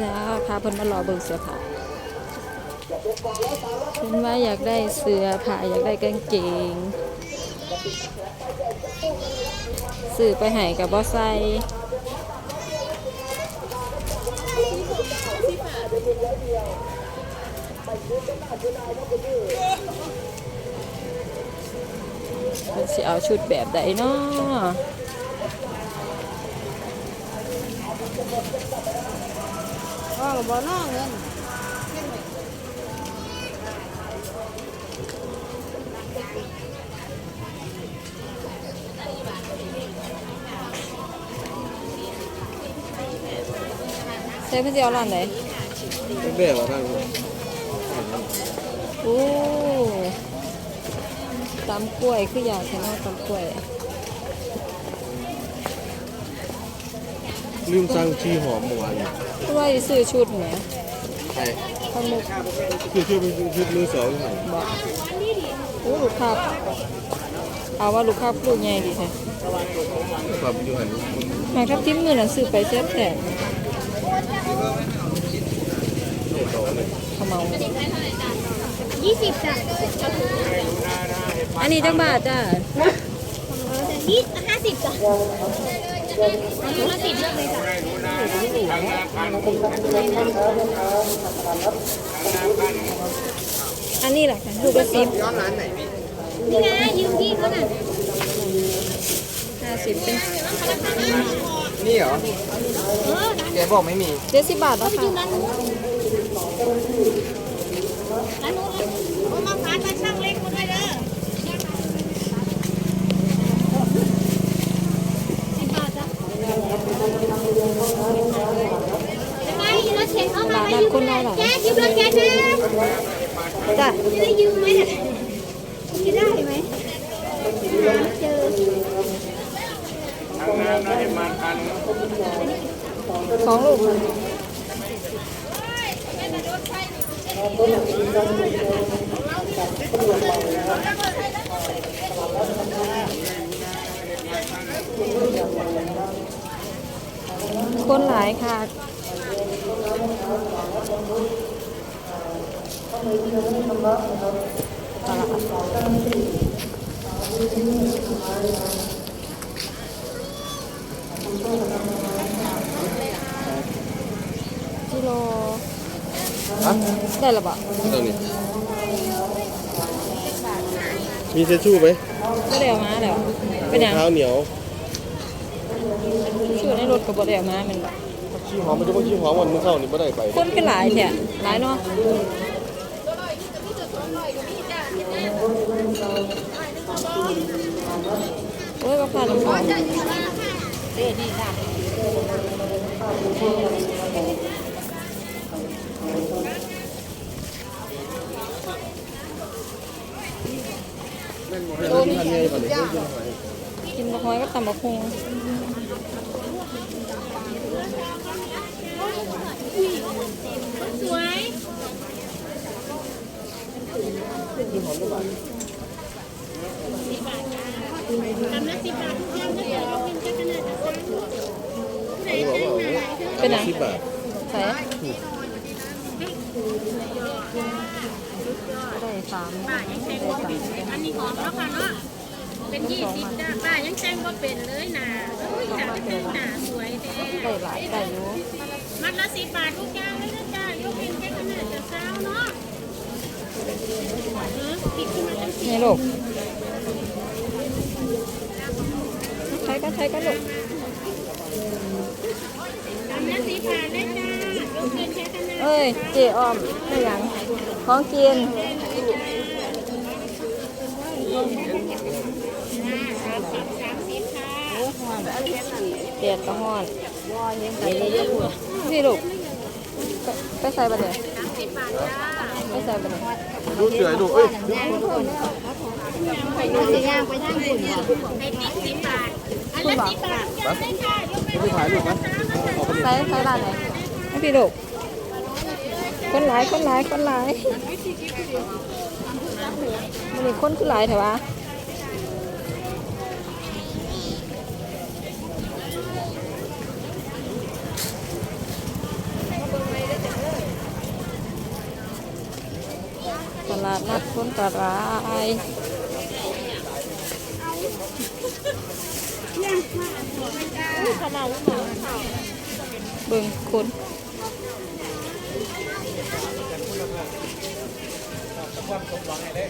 จ้าพาเพิ่นมารอเบิ่งเสื้อผ้าเพิ่นว่าอยากได้เสื้อผ้าอยากได้กางเกงซื้อไปให้กับบ่ใส่เพิ่นสิเอาชุดแบบใดเนาะ ก็บ่น้อเงินใส่เพิ่นเอาร้านไหนแม่มาทางโอ้ตำกล้วยคืออยากเห็นว่าตำกล้วยลืมสั่งชีหอมเมื่อวาน นี้คือว่าสิซื้อชุดแหมใช่ข้าวมุกคือชื่อเป็นชุดมือสองให้บอกโอ้ลูกค้าเอาว่าลูกค้าปลูกใหญ่ดีแท้ปรับอยู่หันหมายครับทิมมือน่ะซื้อไปแซ่บแต่เขาเมายี่สิบจ้ะอันนี้จังบาทจ้ายี่ห้าสิบจ้ะห้าสิบเลือกเลยจ้ะ อันนี้แหละค่ะลูกละสิบย้อนร้านไหนพี่นี่ไงยืมพี่เขาน่ะห้าสิบเป็นนี่เหรอเออแกบอกไม่มีเจ็ดสิบบาทแล้วไปยืค่ะ มร้านนู้นร้านนู้นเอามาพานมาช่างเล็กมาด้วยเด้อสิบบาทจ้ะยังไงรถเข็นเข้ามาไปยืมเลยแกยืมรถ แกนะจ้ะจะยืมไหมจะได้ไหมเจอทางน้ำนะให้มาทันสองลูกคนหลายค่ะ กิโลฮะได้หรือเปล่าตรงนี้มีเชชู่ไหมก็ได้เอามาแล้วเป็นหยังเท้าเหนียวชื่อในรถกับบได้เอามาแมันบ่ชีหอมมันจะว่าชีหอมวันมื้อเข้านี่ไม่ได้ไปคนเป็นหลายแท้หลายเนาะ โอ้ยกระพันธ์เด็ดดีค่ะโตนี่กินบะฮอยก็ตำบะคงสวย ทำละสิบบาททุกอย่างนะเดี๋ยวเราพิมพ์จะขนาดจะสร้างผู้ใดอันนี้บอกแจ้งว่ามาหลายเท่าเป็นหยังสิบบาทใส่ได้สามป้ายังแจ้งว่าเป็นอันนี้หอมแล้วค่ะเนาะเป็นยี่สิบจ้าป้ายังแจ้งว่าเป็นเลยนะเอ้ยจ้าเป็นหนาสวยแท้ได้หลายได้อยู่มัดละสิบบาททุกอย่างเลยนะจ้ายกเป็นแค่ขนาดจะเช้าเนาะเออติดขึ้ นี่ลูกใช้ก็ใช้ก็ลูกทำละสิบบาทเลยจ้ายกเอ้ย เจออมไม่ยัง ของกินเตียดกระห้อนพี่ลูก ไปใส่บันเนี่ย สามสิบบาทจ้าไปใส่บันเนี่ยดูเสือดูเอ้ยไปดูสิย่างไปทางคุณให้ติ๊กติ๊กบาทอันละสิบบาททุกอย่างเลยค่ะยกเป็นไปถ่ายรูปไหมใส่ใส่ร้านไหนไม่พี่ลูกคนหลายคนหลายคนหลายมันมีคนคือหลายแถวะาดนัดคนกระไรเบิ่งคนความสมหวังไงเด้